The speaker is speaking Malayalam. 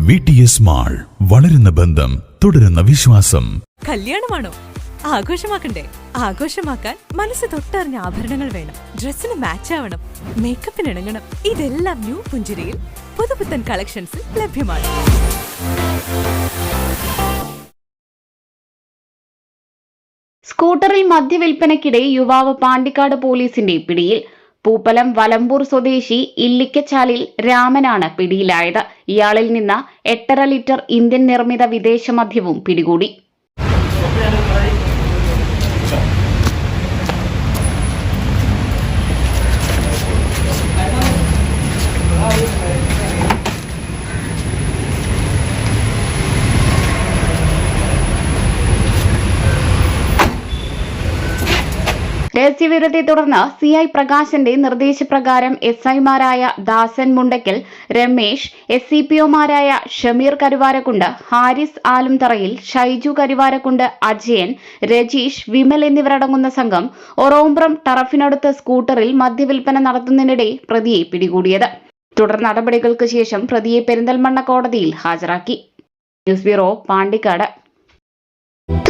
വി ടി എസ് മാൾ വളരുന്ന ബന്ധം തുടരുന്ന വിശ്വാസം. കല്യാണമാണോ? ആഘോഷമാക്കണ്ടേ? ആഘോഷമാക്കാൻ മനസ്സ് തൊട്ടറിഞ്ഞ ആഭരണങ്ങൾ വേണം. ഡ്രസ്സിന് മാച്ച് ആവണം. മേക്കപ്പിന് ഇണങ്ങണം. ഇതെല്ലാം ന്യൂ പുഞ്ചിരിയിൽ പുതുപുത്തൻ കളക്ഷൻസിൽ ലഭ്യമാണ്. സ്കൂട്ടറിൽ മദ്യവിൽപ്പനയ്ക്കിടെ യുവാവ് പാണ്ടിക്കാട് പോലീസിന്റെ പിടിയിൽ പൂപ്പലം വലമ്പൂർ സ്വദേശി ഇല്ലിക്കച്ചാലിൽ രാമനാണ് പിടിയിലായത്. ഇയാളിൽ നിന്ന് എട്ടര ലിറ്റർ ഇന്ത്യൻ നിർമ്മിത വിദേശ മദ്യവും പിടികൂടി. രഹസ്യവിവരത്തെ തുടർന്ന് സി ഐ പ്രകാശന്റെ നിർദ്ദേശപ്രകാരം എസ് ഐമാരായ Dasan Mundakkal Ramesh S C P ഒമാരായ Shameer Karuvarakkundu Haris ആലുംതറയിൽ ഷൈജു കരുവാരക്കുണ്ട് അജയൻ രജീഷ് വിമൽ എന്നിവരടങ്ങുന്ന സംഘം ഒറോമ്പ്രം ടറഫിനടുത്ത് സ്കൂട്ടറിൽ മദ്യവിൽപ്പന നടത്തുന്നതിനിടെ പ്രതിയെ പിടികൂടിയത്. തുടർ നടപടികൾക്ക് ശേഷം പ്രതിയെ പെരിന്തൽമണ്ണ കോടതിയിൽ ഹാജരാക്കി. News bureau Pandikkad.